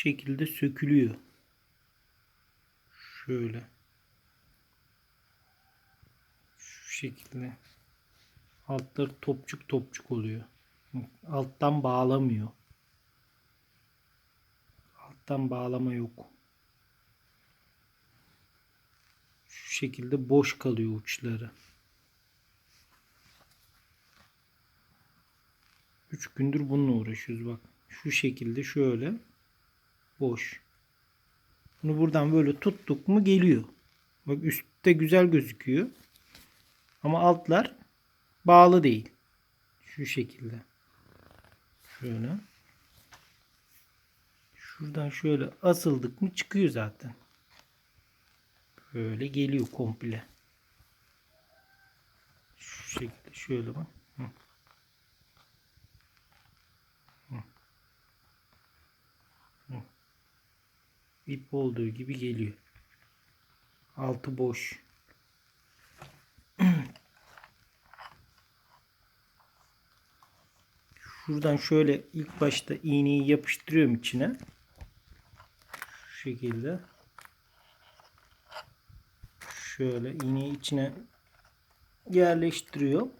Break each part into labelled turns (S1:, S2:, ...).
S1: şekilde sökülüyor. Şöyle. Şu şekilde. Altları topçuk topçuk oluyor. Alttan bağlamıyor. Alttan bağlama yok. Şu şekilde boş kalıyor uçları. 3 gündür bununla uğraşıyoruz bak. Şu şekilde şöyle boş. Bunu buradan böyle tuttuk mu geliyor. Bak üstte güzel gözüküyor. Ama altlar bağlı değil. Şu şekilde. Şöyle. Şuradan şöyle asıldık mı çıkıyor zaten. Böyle geliyor komple. Şu şekilde şöyle bak. Hı. ip olduğu gibi geliyor. Altı boş. Şuradan şöyle ilk başta iğneyi yapıştırıyorum içine. Şu şekilde. Şöyle iğneyi içine yerleştiriyorum.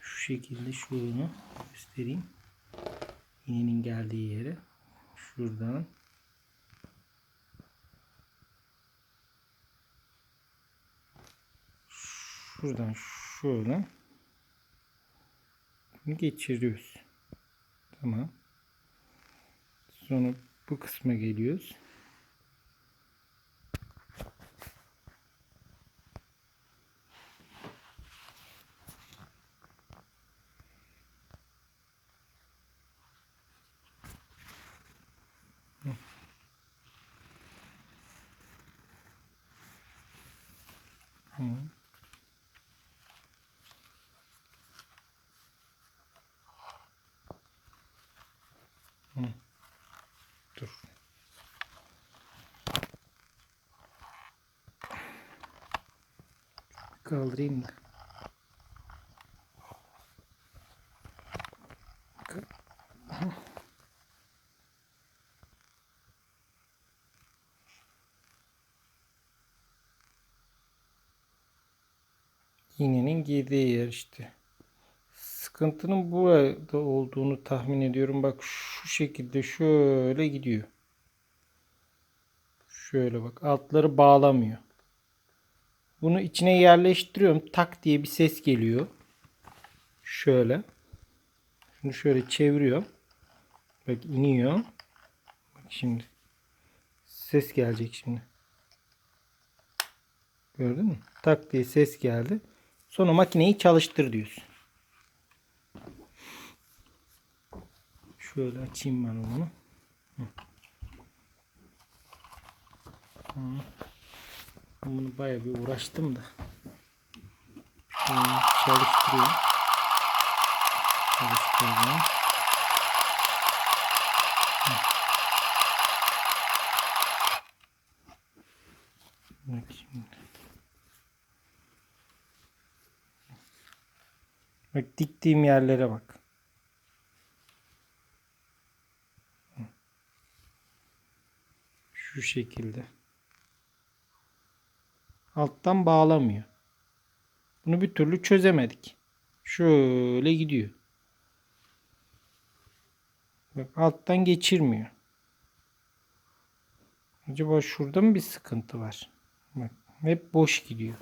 S1: Şu şekilde şunu göstereyim iğnenin geldiği yere şuradan şuradan şöyle geçiriyoruz. Tamam. Sonra bu kısma geliyoruz. Mm. Mm. Калринг. İğnenin girdiği yer işte. Sıkıntının burada olduğunu tahmin ediyorum. Bak şu şekilde şöyle gidiyor. Şöyle bak altları bağlamıyor. Bunu içine yerleştiriyorum. Tak diye bir ses geliyor. Şöyle. Şunu şöyle çeviriyorum. Bak iniyor. Bak şimdi. Ses gelecek şimdi. Gördün mü? Tak diye ses geldi. Sonra makineyi çalıştır diyorsun. Şöyle açayım ben onu. Ben bunu bayağı bir uğraştım da. Şöyle çalıştırıyorum. Çalıştırıyorum. Bak şimdi. Bak diktiğim yerlere bak. Şu şekilde. Alttan bağlamıyor. Bunu bir türlü çözemedik. Şöyle gidiyor. Bak alttan geçirmiyor. Acaba şurada mı bir sıkıntı var? Bak hep boş gidiyor.